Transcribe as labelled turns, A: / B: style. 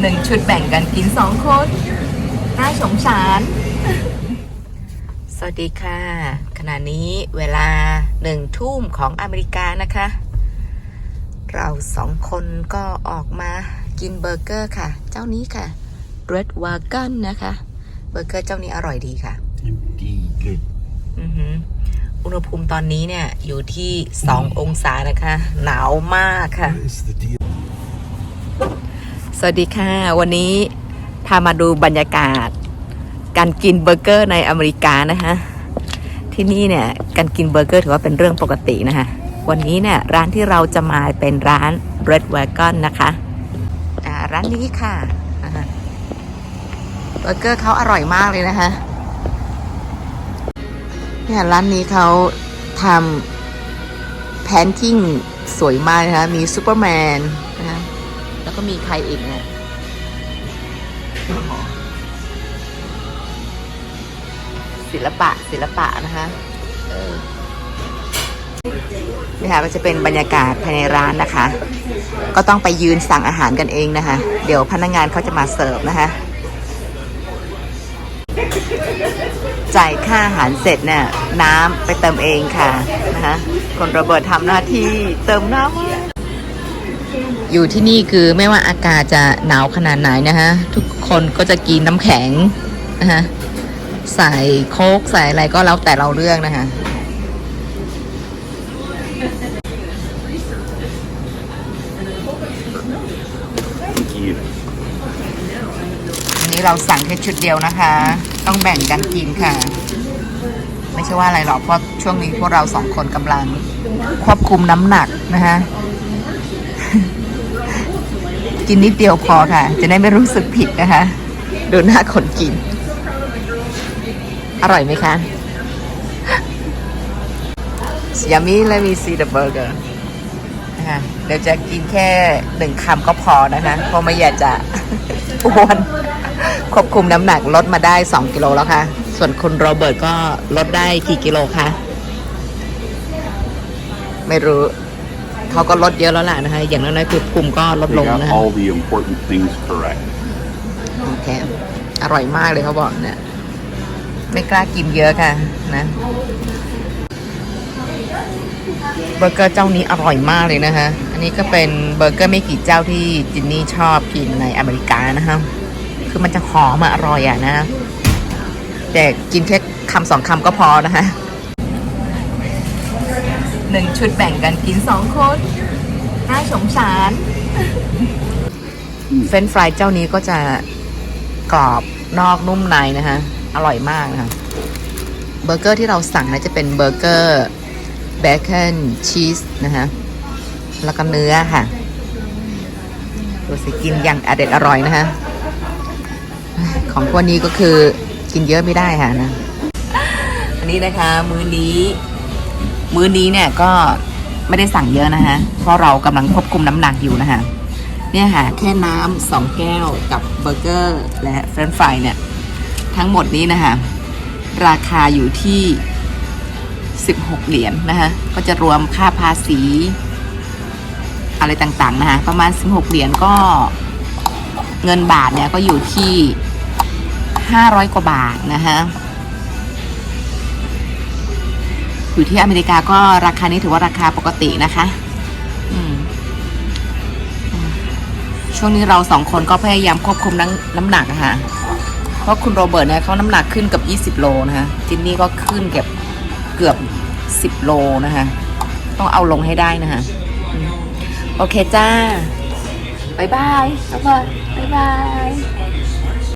A: หนึ่งชุดแบ่งกันกินสองคนน่าสงสาร สวัสดีค่ะ ขณะนี้เวลาหนึ่งทุ่มของอเมริกานะคะ เราสองคนก็ออกมากินเบอร์เกอร์ค่ะ เจ้านี้ค่ะ Red Wagon นะคะ เบอร์เกอร์เจ้านี้อร่อยดีค่ะ
B: Empty good.
A: อือหืออุณหภูมิตอนนี้เนี่ยอยู่ที่ 2 องศานะคะ หนาวมากค่ะ สวัสดีค่ะ วันนี้พามาดูบรรยากาศ การกินเบอร์เกอร์ในอเมริกานะคะที่นี่เนี่ยการกินเบอร์เกอร์ถือว่าเป็นเรื่องปกตินะคะวันนี้เนี่ยร้านที่เราจะมาเป็นร้าน Red Wagon นะคะอ่าร้านนี้ค่ะเบอร์เกอร์เขาอร่อยมากเลยนะคะเนี่ยร้านนี้เขาทำแพนทิ้งสวยมากนะคะมีซูเปอร์แมนนะคะ ก็มีใครอีกเนี่ยศิลปะศิลปะนะคะเออนี่ค่ะก็จะเป็นบรรยากาศภายในร้านนะคะ ก็ต้องไปยืนสั่งอาหารกันเองนะคะ เดี๋ยวพนักงานเขาจะมาเสิร์ฟนะคะ จ่ายค่าอาหารเสร็จเนี่ยน้ำไปเติมเองค่ะนะคะคนโรเบิร์ตทำหน้าที่เติมน้ำ อยู่ที่นี่คือไม่ว่าอากาศจะหนาวขนาดไหนนะคะทุกคนก็จะกินน้ำแข็งนะคะใส่โค้กใส่อะไรก็แล้วแต่เราเลือกนะคะอันนี้เราสั่งแค่ชุดเดียวนะคะ ต้องแบ่งกันกินค่ะ ไม่ใช่ว่าอะไรหรอกเพราะช่วงนี้พวกเราสองคนกำลังควบคุมน้ำหนักนะคะ กินนิดเดียวพอค่ะ จะได้ไม่รู้สึกผิดนะคะ ดูหน้าคนกิน อร่อยไหมคะ Yummy let me see the burger นะคะเดี๋ยวจะกินแค่หนึ่งคำก็พอนะคะ เพราะไม่อยากจะอ้วนควบคุมน้ำหนักลดมาได้ 2 กิโลแล้วค่ะ ส่วนคุณโรเบิร์ตก็ลดได้กี่กิโลคะ ไม่รู้ เขาก็ลดเยอะแล้วล่ะนะคะอย่างน้อยๆคือภูมิก็ลด
B: They
A: ลง
B: got
A: นะคะ
B: all the important things correct.
A: โอเค อร่อยมากเลยเขาบอกเนี่ย ไม่กล้ากินเยอะค่ะนะเบอร์เกอร์เจ้านี้อร่อยมากเลยนะคะ อันนี้ก็เป็นเบอร์เกอร์ไม่กี่เจ้าที่จินนี่ชอบกินในอเมริกานะคะ คือมันจะหอมอะอร่อยอะนะ แต่กินแค่คำสองคำก็พอนะคะ หนึ่งชุดแบ่งกันกินสองคนน่าสงสาร เฟรนช์ฟรายเจ้านี้ก็จะกรอบนอกนุ่มในนะคะ อร่อยมากนะคะเบอร์เกอร์ที่เราสั่งนะจะเป็นเบอร์เกอร์เบคอนชีสนะคะแล้วก็เนื้อค่ะดูสิกินอย่างอเด็ดอร่อยนะคะของพวกนี้ก็คือกินเยอะไม่ได้ค่ะนะ อันนี้นะคะ มื้อนี้ มื้อนี้เนี่ยก็ไม่ได้สั่งเยอะนะคะเพราะเรากำลังควบคุมน้ำหนักอยู่นะคะเนี่ยค่ะแค่น้ำสองแก้วกับเบอร์เกอร์และเฟรนช์ฟรายเนี่ย ทั้งหมดนี้นะคะราคาอยู่ที่ 16 เหรียญนะคะก็จะรวมค่าภาษี อะไรต่างๆนะคะประมาณ 16 เหรียญก็เงินบาทเนี่ยก็อยู่ที่ 500 กว่าบาทนะคะ อยู่ที่อเมริกาก็ราคานี้ถือว่าราคาปกตินะคะช่วงนี้เราสองคนก็พยายามควบคุมน้ำน้ำหนักอะค่ะเพราะคุณโรเบิร์ตเนี่ยเขาน้ำหนักขึ้นเกับ 20 โลนะคะจินนี่ก็ขึ้นเก็บเกือบ 10 โลนะคะ ต้องเอาลงให้ได้นะคะโอเคจ้าบายบายบ๊ายบายบายบาย